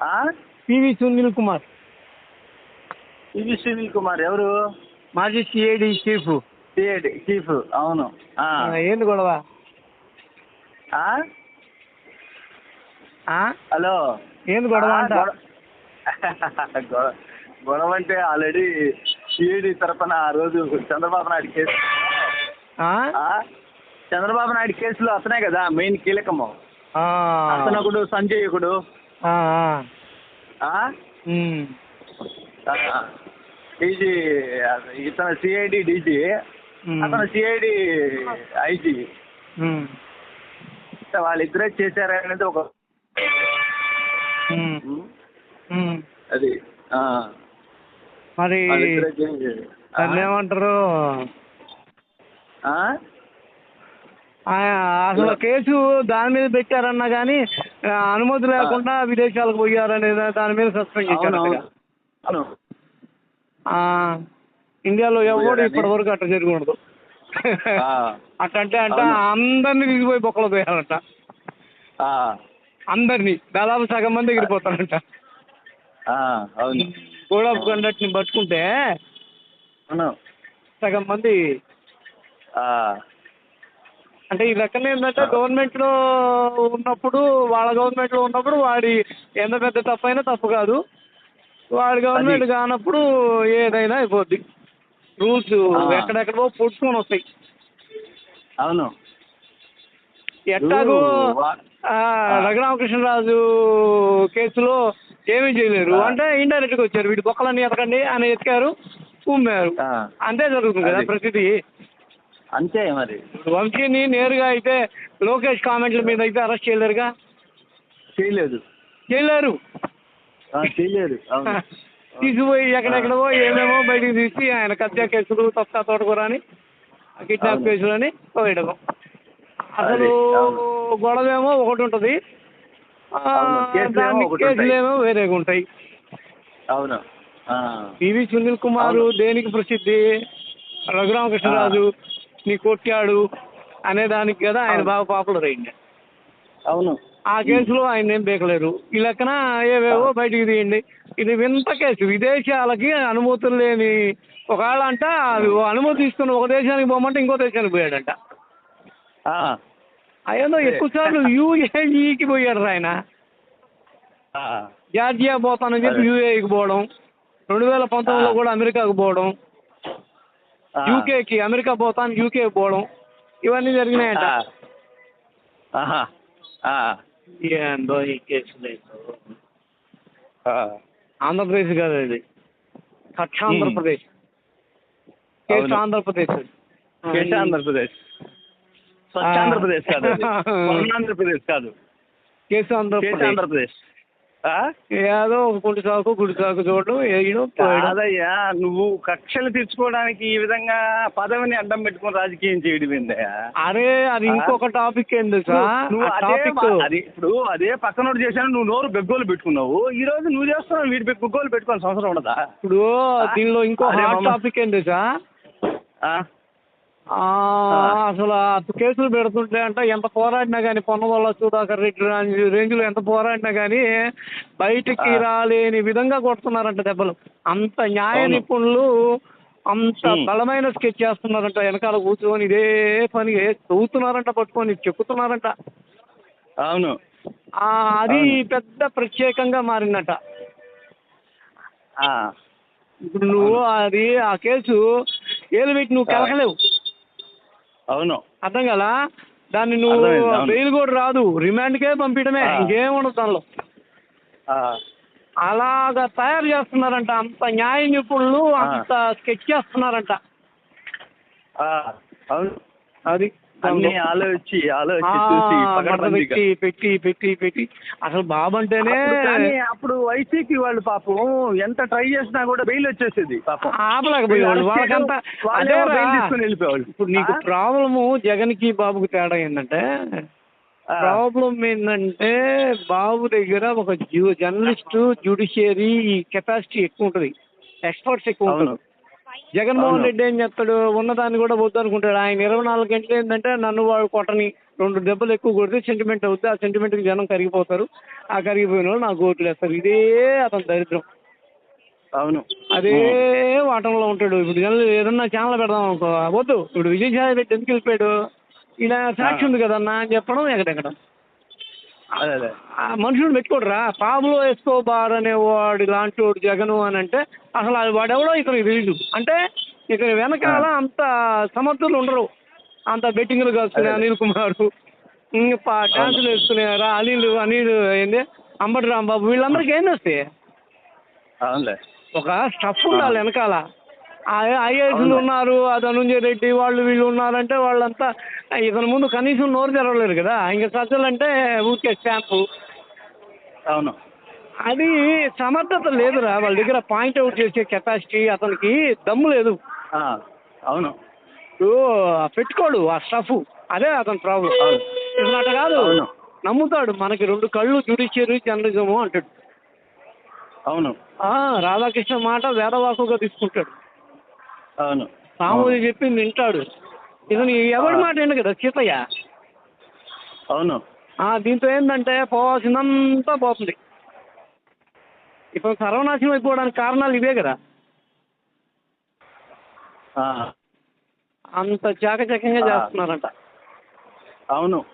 ఆ? పివి సునీల్ కుమార్ పివి సునీల్ కుమార్ ఎవరు మాజీ సిఐడి చీఫ్ సిఐడి చీఫ్ అవును. ఏంది గొడవ? హలో ఏంది గొడవ గొడవ- అంటే ఆల్రెడీ సిఐడి తరఫున ఆ రోజు చంద్రబాబు నాయుడు కేసు? చంద్రబాబు నాయుడు కేసులో అతనే కదా మెయిన్ కీలకము ఆ. అతనొకడు సంజయ్ ఒకడు. డీజీ ఇతను సిఐడి డీజీ. అతను సిఐడి ఐజీ. వాళ్ళిద్దరే చేశారనేది ఒక ఉమ్. ఉమ్. అది. మరి చేశారు. ఏమంటారు అసలు కేసు దాని మీద పెట్టారన్నా కానీ అనుమతి లేకుండా విదేశాలకు పోయారనే దాని మీద సస్పెండ్ చేశారు అవును. ఇండియాలో పోయారని? ఇప్పటి వరకు అట్లా జరగకూడదు. అట్టంటే అంటే. అందరినీ తీసుకుపోయి బొక్కలో పోయారంట. అందరినీ దాదాపు సగం మంది ఎగిరిపోతారంట. అవును కోడ్ ఆఫ్ కండక్ట్ని పట్టుకుంటే అవును సగం మంది. అంటే ఈ లెక్కన ఏంటంటే గవర్నమెంట్లో ఉన్నప్పుడు వాళ్ళ గవర్నమెంట్లో ఉన్నప్పుడు వాడి ఎంత పెద్ద తప్పు అయినా తప్పు కాదు. వాడి గవర్నమెంట్ కానప్పుడు ఏదైనా అయిపోద్ది. రూల్స్. ఎక్కడెక్కడో పుడుచుకొని వస్తాయి. అవును. ఎట్టాగో రఘురామకృష్ణరాజు కేసులో ఏమీ చేయలేరు. అంటే ఇండైరెక్ట్గా వచ్చారు. వీటి బొక్కలన్నీ ఎతకండి అని ఎతికారు ఉమ్మారు. అంతే జరుగుతుంది కదా. ప్రతిదీ. అంతే మరి. వంశీని నేరుగా అయితే లోకేష్ కామెంట్ల మీద అయితే అరెస్ట్ చేయలేరుగా? చేయలేదు. చేయలేరు? ఆ, చేయలేదు. అవును. తీసుకుపోయి ఎక్కడెక్కడో ఏమేమో బయటికి తీసి ఆయన కబ్జా కేసులు తొక్క తోటకూర అని కిడ్నాప్. కేసులు అని పోయడం అసలు. గొడవ ఏమో ఒకటి ఉంటుంది. దాని ఒకటి కేసులేమో వేరేగా ఉంటాయి. అవును. పివి సునీల్ కుమార్. దేనికి ప్రసిద్ధి? రఘురామకృష్ణరాజు నీ కొట్టాడు అనే దానికి కదా ఆయన. బాగా పాపులర్ అయింది అవును ఆ కేసులో ఆయన ఏం బేకలేరు ఈ లెక్కన ఏవేవో బయటికి తీయండి ఇది వింత కేసు విదేశాలకి అనుమతులు లేని ఒకవేళ అంట అనుమతి తీసుకుని ఒక దేశానికి పోమంటే ఇంకో దేశానికి పోయాడంట ఆ. అయ్యేదో ఎక్కువ సార్లు యూఏఈకి పోయాడు ఆయన. జార్జియా పోతానని చెప్పి. యూఏఈకి పోవడం రెండు వేల పంతొమ్మిదిలో. కూడా అమెరికాకు పోవడం. యూకేకి అమెరికా పోతాను యూకేకి పోవడం ఇవన్నీ జరిగినాయంట. ఏందో ఈ కేసు లేదు ఆ. ఆంధ్రప్రదేశ్ కాదు ఇది కక్ష ఆంధ్రప్రదేశ్. కేసు. ఆంధ్రప్రదేశ్. కేసు ఆంధ్రప్రదేశ్. స్వచ్ఛ. ఆంధ్రప్రదేశ్ కాదు ఆంధ్రప్రదేశ్ కాదు. కేసు ఆంధ్రప్రదేశ్. ఆంధ్రప్రదేశ్? ఏదో ఒక కుంటి సాకు గుడి సాకు చూడడం వేయడం కాదయ్యా నువ్వు కక్షలు తీర్చుకోవడానికి ఈ విధంగా పదవిని అడ్డం పెట్టుకుని రాజకీయం చేయడం ఏందయ్యా? అరే అది ఇంకొక టాపిక్ ఏంది నువ్వు- అదే ఇప్పుడు అదే పక్కనోడు చేశాను నువ్వు నోరు బెగ్గోలు పెట్టుకున్నావు. ఈ రోజు నువ్వు చేస్తున్నావు వీడి బెగ్గోలు పెట్టుకోవాల్సిన అవసరం ఉండదా? ఇప్పుడు దీనిలో ఇంకో హాట్. టాపిక్ ఏంది సార్ అసలు కేసులు పెడుతుంటే అంట ఎంత పోరాడినా కానీ పొన్నవల్ల సుధాకర్ రెడ్డి రేంజ్- రేంజ్లో ఎంత పోరాడినా కానీ బయటికి. రాలేని విధంగా కొడుతున్నారంట దెబ్బలు అంత న్యాయ. నిపుణులు అంత. బలమైన స్కెచ్ చేస్తున్నారంట వెనకాల కూర్చొని ఇదే పని చదువుతున్నారంట పట్టుకొని చెక్కుతున్నారంట అవును అది. పెద్ద ప్రత్యేకంగా మారిందట. ఇప్పుడు నువ్వు అది ఆ కేసు ఏలు పెట్టి నువ్వు ఆ. కెలకలేవు అవును అర్థం కదా దాన్ని నువ్వు అర్థమైంది, అవును. బెయిల్ కూడా రాదు రిమాండ్కే పంపించడమే ఆ. ఇంకేం ఉండదు దానిలో ఆ. అలాగా తయారు చేస్తున్నారంట అంత న్యాయ నిపుణులు. అంత స్కెచ్ చేస్తున్నారంట ఆ. అవును అది అన్ని దానిలో. ఆలోచించి ఆలోచించి ఆ, చూసి మడత పకడ్బందీగా. పెట్టి పెట్టి పెట్టి పెట్టి అసలు బాబు అంటేనే అప్పుడు వైసీపీ వాళ్ళు పాపం ఎంత ట్రై చేసినా కూడా బెయిల్ వచ్చేసేది పాపం ఆపలేకపోయేవాళ్ళు వాళ్ళకంతా తీసుకొని వెళ్ళిపోయేవాళ్ళు ఇప్పుడు నీకు? ప్రాబ్లము జగన్కి బాబుకి తేడా ఏంటంటే. ప్రాబ్లం ఏంటంటే బాబు దగ్గర ఒక జర్నలిస్ట్ జ్యుడిషియరీ కెపాసిటీ ఎక్కువ ఉంటుంది ఎక్స్పర్ట్స్ ఎక్కువ ఉంటారు జగన్మోహన్. రెడ్డి ఏం చెప్తాడు ఉన్నదాన్ని కూడా వద్దు అనుకుంటాడు ఆయన ఇరవై నాలుగు గంటలు ఏంటంటే నన్ను వాడు కొట్టని రెండు దెబ్బలు ఎక్కువ కొడితే సెంటిమెంట్ అవుతుంది ఆ సెంటిమెంట్కి జనం కరిగిపోతారు. ఆ కరిగిపోయిన వాళ్ళు నాకు ఓట్లు వేస్తారు. ఇదే అతని దరిద్రం. అవును. అదే వాటంలో ఉంటాడు. ఇప్పుడు జనం ఏదన్నా ఛానల్ పెడదాం అనుకో. వద్దు. ఇప్పుడు విజయసాయి రెడ్డి ఎందుకు వెళ్ళిపోయాడు? ఇలా సాక్షి ఉంది కదన్నా అని చెప్పడం ఎక్కడెక్కడ అదే అదే. ఆ మనుషులు పెట్టుకోడరా పాబ్లో ఎస్కోబార్ అనేవాడు లాంటి వాడు జగను అని అంటే అసలు అది వాడెవడో ఇతనికి తెలియదు అంటే ఇతని వెనకాల అంత సమర్థులు ఉండరు. అంత బెట్టింగ్లు అదే. అనిల్ కుమార్. ఇంకా డాన్సులు వేసుకునేవారా అనిల్ అనిల్ ఏంది? అంబటి రాంబాబు. వీళ్ళందరికీ ఏంది వస్తాయి ఒక స్టఫ్ ఉండాలి వెనకాల. ఐఏఎస్లు. ఉన్నారు ధనుంజయ రెడ్డి వాళ్ళు వీళ్ళు ఉన్నారంటే వాళ్ళంతా ఇతని ముందు కనీసం నోరు తెరవలేరు కదా. ఇంకా సజ్జలంటే ఊరికే స్టాంపు అవును. అది సమర్థత లేదురా వాళ్ళ దగ్గర పాయింట్ అవుట్ చేసే కెపాసిటీ అతనికి దమ్ము లేదు. అవును. పెట్టుకోడు ఆ స్టఫ్. అదే అతని ప్రాబ్లం. ఇతను అట్ట కాదు. నమ్ముతాడు మనకి రెండు కళ్ళు జుడిషియరీ జర్నలిజము అంటాడు. అవును. రాధాకృష్ణ మాట వేదవాకుగా తీసుకుంటాడు. అవును. సామూది చెప్పింది వింటాడు. ఇతను ఎవరి మాట ఏంటి కదా సీతయ్య? అవును. ఆ, దీంతో ఏంటంటే పోవాల్సిందంతా పోతుంది. ఇప్పుడు సర్వనాశనం అయిపోవడానికి కారణాలు ఇవే కదా. అంత చాకచక్యంగా. చేస్తున్నారంట. అవును.